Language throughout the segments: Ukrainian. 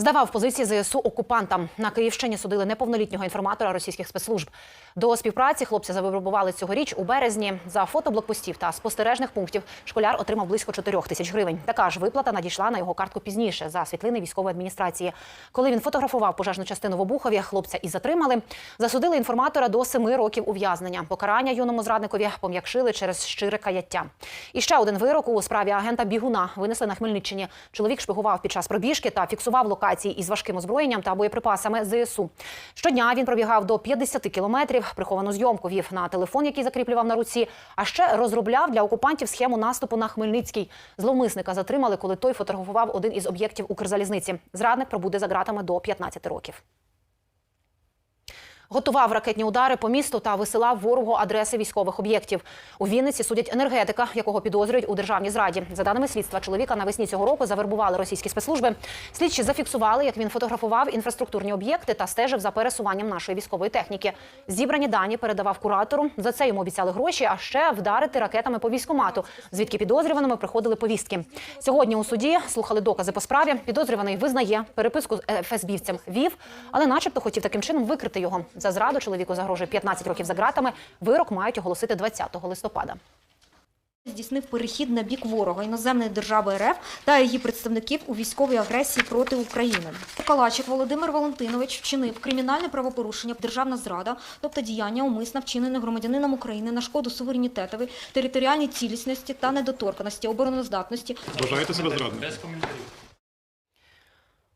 Здавав позиції ЗСУ окупантам. На Київщині судили неповнолітнього інформатора російських спецслужб. До співпраці хлопця завибрабували цьогоріч у березні. За фото блокпостів та спостережних пунктів школяр отримав близько 4 тисяч гривень. Така ж виплата надійшла на його картку пізніше за світлини військової адміністрації. Коли він фотографував пожежну частину в Обухові, хлопця і затримали. Засудили інформатора до 7 років ув'язнення. Покарання юному зрадникові пом'якшили через щире каяття. І ще один вирок у справі агента Бігуна винесли на Хмельниччині. Чоловік шпигував під час пробіжки та фіксував локації із важким озброєнням та боєприпасами ЗСУ. Щодня він пробігав до 50 кілометрів. Приховану зйомку вів на телефон, який закріплював на руці. А ще розробляв для окупантів схему наступу на Хмельницький. Зловмисника затримали, коли той фотографував один із об'єктів Укрзалізниці. Зрадник пробуде за ґратами до 15 років. Готував ракетні удари по місту та висилав ворогу адреси військових об'єктів. У Вінниці судять енергетика, якого підозрюють у державній зраді. За даними слідства, чоловіка навесні цього року завербували російські спецслужби. Слідчі зафіксували, як він фотографував інфраструктурні об'єкти та стежив за пересуванням нашої військової техніки. Зібрані дані передавав куратору. За це йому обіцяли гроші, а ще вдарити ракетами по військомату, звідки підозрюваними приходили повістки. Сьогодні у суді слухали докази по справі. Підозрюваний визнає переписку з ФСБівцем вів, але, начебто, хотів таким чином викрити його. За зраду чоловіку загрожує 15 років за ґратами. Вирок мають оголосити 20 листопада. здійснив перехід на бік ворога іноземної держави РФ та її представників у військовій агресії проти України. Калачик Володимир Валентинович вчинив кримінальне правопорушення державна зрада, тобто діяння умисно вчинене громадянином України на шкоду суверенітетові, територіальній цілісності та недоторканості, обороноздатності, Вважаєте себе зрадником?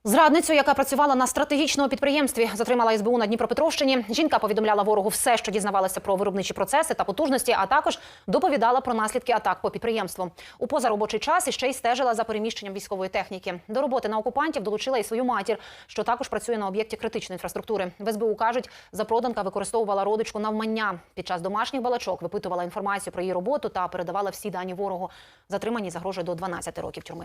Зрадницю, яка працювала на стратегічному підприємстві, затримала СБУ на Дніпропетровщині. Жінка повідомляла ворогу все, що дізнавалася про виробничі процеси та потужності, а також доповідала про наслідки атак по підприємству. У позаробочий час іще й стежила за переміщенням військової техніки. До роботи на окупантів долучила і свою матір, що також працює на об'єкті критичної інфраструктури. В СБУ кажуть, запроданка використовувала родичку навмання. Під час домашніх балачок випитувала інформацію про її роботу та передавала всі дані ворогу. Затримані загрожує до 12 років тюрми.